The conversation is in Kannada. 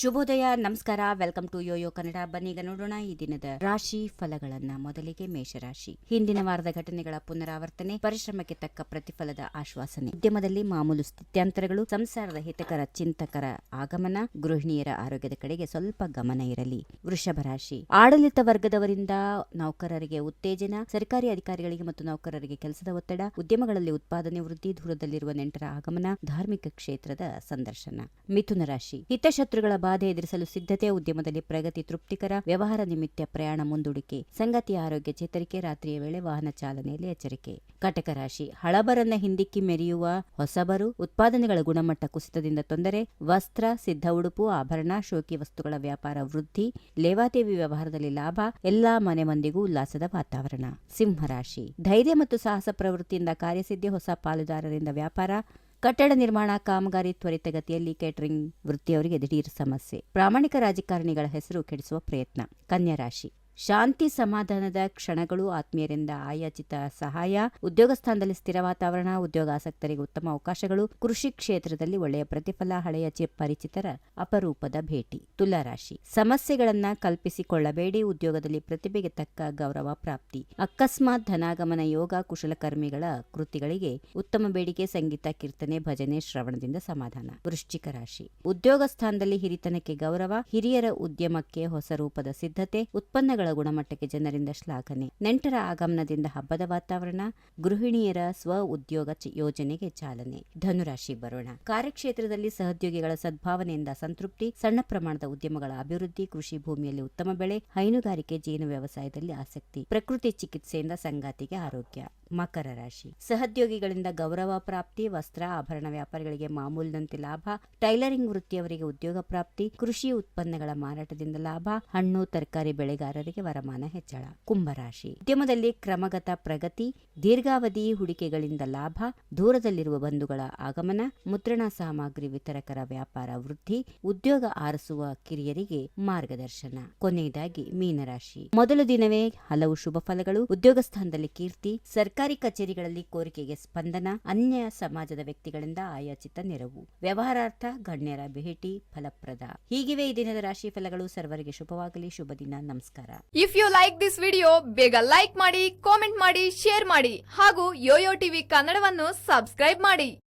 ಶುಭೋದಯ, ನಮಸ್ಕಾರ. Welcome to Yoyo Kannada. ಬನ್ನೀಗ ನೋಡೋಣ ಈ ದಿನದ ರಾಶಿ ಫಲಗಳನ್ನ. ಮೊದಲಿಗೆ ಮೇಷರಾಶಿ. ಹಿಂದಿನ ವಾರದ ಘಟನೆಗಳ ಪುನರಾವರ್ತನೆ, ಪರಿಶ್ರಮಕ್ಕೆ ತಕ್ಕ ಪ್ರತಿಫಲದ ಆಶ್ವಾಸನೆ. ಉದ್ಯಮದಲ್ಲಿ ಮಾಮೂಲು ಸ್ಥಿತ್ಯಂತರಗಳು, ಸಂಸಾರದ ಹಿತಕರ ಚಿಂತಕರ ಆಗಮನ, ಗೃಹಿಣಿಯರ ಆರೋಗ್ಯದ ಕಡೆಗೆ ಸ್ವಲ್ಪ ಗಮನ ಇರಲಿ. ವೃಷಭ ರಾಶಿ. ಆಡಳಿತ ವರ್ಗದವರಿಂದ ನೌಕರರಿಗೆ ಉತ್ತೇಜನ, ಸರ್ಕಾರಿ ಅಧಿಕಾರಿಗಳಿಗೆ ಮತ್ತು ನೌಕರರಿಗೆ ಕೆಲಸದ ಒತ್ತಡ, ಉದ್ಯಮಗಳಲ್ಲಿ ಉತ್ಪಾದನೆ ವೃದ್ಧಿ, ದೂರದಲ್ಲಿರುವ ನೆಂಟರ ಆಗಮನ, ಧಾರ್ಮಿಕ ಕ್ಷೇತ್ರದ ಸಂದರ್ಶನ. ಮಿಥುನ ರಾಶಿ. ಹಿತಶತ್ರುಗಳ ಬಾಧೆ ಎದುರಿಸಲು ಸಿದ್ಧತೆ ಉದ್ಯಮದಲ್ಲಿ ಪ್ರಗತಿ, ತೃಪ್ತಿಕರ ವ್ಯವಹಾರ ನಿಮಿತ್ತ ಪ್ರಯಾಣ ಮುಂದೂಡಿಕೆ ಸಂಗತಿ ಆರೋಗ್ಯ ಚೇತರಿಕೆ, ರಾತ್ರಿಯ ವೇಳೆ ವಾಹನ ಚಾಲನೆಯಲ್ಲಿ ಎಚ್ಚರಿಕೆ. ಕಟಕ ರಾಶಿ. ಹಳಬರನ್ನ ಹಿಂದಿಕ್ಕಿ ಮೆರೆಯುವ ಹೊಸಬರು ಉತ್ಪಾದನೆಗಳ ಗುಣಮಟ್ಟ ಕುಸಿತದಿಂದ ತೊಂದರೆ, ವಸ್ತ್ರ, ಸಿದ್ಧ ಉಡುಪು, ಆಭರಣ, ಶೋಕಿ ವಸ್ತುಗಳ ವ್ಯಾಪಾರ ವೃದ್ಧಿ, ಲೇವಾದೇವಿ ವ್ಯವಹಾರದಲ್ಲಿ ಲಾಭ, ಎಲ್ಲಾ ಮನೆ ಮಂದಿಗೂ ಉಲ್ಲಾಸದ ವಾತಾವರಣ. ಸಿಂಹರಾಶಿ ಧೈರ್ಯ ಮತ್ತು ಸಾಹಸ ಪ್ರವೃತ್ತಿಯಿಂದ ಕಾರ್ಯಸಿದ್ಧಿ, ಹೊಸ ಪಾಲುದಾರರಿಂದ ವ್ಯಾಪಾರ ಕಟ್ಟಡ ನಿರ್ಮಾಣ ಕಾಮಗಾರಿ ತ್ವರಿತಗತಿಯಲ್ಲಿ ಕೇಟರಿಂಗ್ ವೃತ್ತಿಯವರಿಗೆ ದಿಢೀರ್ ಸಮಸ್ಯೆ. ಪ್ರಾಮಾಣಿಕ ರಾಜಕಾರಣಿಗಳ ಹೆಸರು ಕೆಡಿಸುವ ಪ್ರಯತ್ನ. ಕನ್ಯಾ ರಾಶಿ. ಶಾಂತಿ ಸಮಾಧಾನದ ಕ್ಷಣಗಳು ಆತ್ಮೀಯರಿಂದ ಆಯಾಚಿತ ಸಹಾಯ, ಉದ್ಯೋಗ ಸ್ಥಾನದಲ್ಲಿ ಸ್ಥಿರ ವಾತಾವರಣ ಉದ್ಯೋಗಾಸಕ್ತರಿಗೆ ಉತ್ತಮ ಅವಕಾಶಗಳು, ಕೃಷಿ ಕ್ಷೇತ್ರದಲ್ಲಿ ಒಳ್ಳೆಯ ಪ್ರತಿಫಲ, ಹಳೆಯ ಪರಿಚಿತರ ಅಪರೂಪದ ಭೇಟಿ. ತುಲಾರಾಶಿ ಸಮಸ್ಯೆಗಳನ್ನ ಕಲ್ಪಿಸಿಕೊಳ್ಳಬೇಡಿ, ಉದ್ಯೋಗದಲ್ಲಿ ಪ್ರತಿಭೆಗೆ ತಕ್ಕ ಗೌರವ ಪ್ರಾಪ್ತಿ. ಅಕಸ್ಮಾತ್ ಧನಾಗಮನ ಯೋಗ ಕುಶಲಕರ್ಮಿಗಳ ಕೃತಿಗಳಿಗೆ ಉತ್ತಮ ಬೇಡಿಕೆ, ಸಂಗೀತ, ಕೀರ್ತನೆ, ಭಜನೆ, ಶ್ರವಣದಿಂದ ಸಮಾಧಾನ. ವೃಶ್ಚಿಕ ರಾಶಿ. ಉದ್ಯೋಗ ಸ್ಥಾನದಲ್ಲಿ ಹಿರಿತನಕ್ಕೆ ಗೌರವ, ಹಿರಿಯರ ಉದ್ಯಮಕ್ಕೆ ಹೊಸ ರೂಪದ ಸಿದ್ಧತೆ, ಉತ್ಪನ್ನಗಳ ಗುಣಮಟ್ಟಕ್ಕೆ ಜನರಿಂದ ಶ್ಲಾಘನೆ. ನೆಂಟರ ಆಗಮನದಿಂದ ಹಬ್ಬದ ವಾತಾವರಣ, ಗೃಹಿಣಿಯರ ಸ್ವ ಉದ್ಯೋಗ ಯೋಜನೆಗೆ ಚಾಲನೆ. ಧನುರಾಶಿ ಬರೋಣ. ಕಾರ್ಯಕ್ಷೇತ್ರದಲ್ಲಿ ಸಹೋದ್ಯೋಗಿಗಳ ಸದ್ಭಾವನೆಯಿಂದ ಸಂತೃಪ್ತಿ, ಸಣ್ಣ ಪ್ರಮಾಣದ ಉದ್ಯಮಗಳ ಅಭಿವೃದ್ಧಿ, ಕೃಷಿ ಭೂಮಿಯಲ್ಲಿ ಉತ್ತಮ ಬೆಳೆ, ಹೈನುಗಾರಿಕೆ, ಜೇನು ವ್ಯವಸಾಯದಲ್ಲಿ ಆಸಕ್ತಿ, ಪ್ರಕೃತಿ ಚಿಕಿತ್ಸೆಯಿಂದ ಸಂಗಾತಿಗೆ ಆರೋಗ್ಯ. ಮಕರ ರಾಶಿ. ಸಹದ್ಯೋಗಿಗಳಿಂದ ಗೌರವ ಪ್ರಾಪ್ತಿ, ವಸ್ತ್ರ ಆಭರಣ ವ್ಯಾಪಾರಿಗಳಿಗೆ ಮಾಮೂಲಿನಂತೆ ಲಾಭ, ಟೈಲರಿಂಗ್ ವೃತ್ತಿಯವರಿಗೆ ಉದ್ಯೋಗ ಪ್ರಾಪ್ತಿ, ಕೃಷಿ ಉತ್ಪನ್ನಗಳ ಮಾರಾಟದಿಂದ ಲಾಭ, ಹಣ್ಣು, ತರಕಾರಿ ಬೆಳೆಗಾರರಿಗೆ ವರಮಾನ ಹೆಚ್ಚಳ. ಕುಂಭರಾಶಿ ಉದ್ಯಮದಲ್ಲಿ ಕ್ರಮಗತ ಪ್ರಗತಿ, ದೀರ್ಘಾವಧಿ ಹೂಡಿಕೆಗಳಿಂದ ಲಾಭ, ದೂರದಲ್ಲಿರುವ ಬಂಧುಗಳ ಆಗಮನ, ಮುದ್ರಣ ಸಾಮಗ್ರಿ ವಿತರಕರ ವ್ಯಾಪಾರ ವೃದ್ಧಿ, ಉದ್ಯೋಗ ಆರಿಸುವ ಕಿರಿಯರಿಗೆ ಮಾರ್ಗದರ್ಶನ. ಕೊನೆಯದಾಗಿ ಮೀನರಾಶಿ. ಮೊದಲ ದಿನವೇ ಹಲವು ಶುಭ ಫಲಗಳು, ಉದ್ಯೋಗ ಸ್ಥಾನದಲ್ಲಿ ಕೀರ್ತಿ ಸರ್ಕಾರಿ ಕಚೇರಿಗಳಲ್ಲಿ ಕೋರಿಕೆಗೆ ಸ್ಪಂದನ, ಅನ್ಯ ಸಮಾಜದ ವ್ಯಕ್ತಿಗಳಿಂದ ಆಯಾಚಿತ ನೆರವು. ವ್ಯವಹಾರಾರ್ಥ ಗಣ್ಯರ ಭೇಟಿ ಫಲಪ್ರದ. ಹೀಗಿವೆ ಈ ದಿನದ ರಾಶಿ ಫಲಗಳು. ಸರ್ವರಿಗೆ ಶುಭವಾಗಲಿ. ಶುಭ ದಿನ. ನಮಸ್ಕಾರ. If you like this video ಬೇಗ ಲೈಕ್ ಮಾಡಿ ಕಾಮೆಂಟ್ ಮಾಡಿ ಶೇರ್ ಮಾಡಿ ಹಾಗೂ ಯೋಯೋ ಟಿವಿ ಕನ್ನಡವನ್ನು ಸಬ್ಸ್ಕ್ರೈಬ್ ಮಾಡಿ.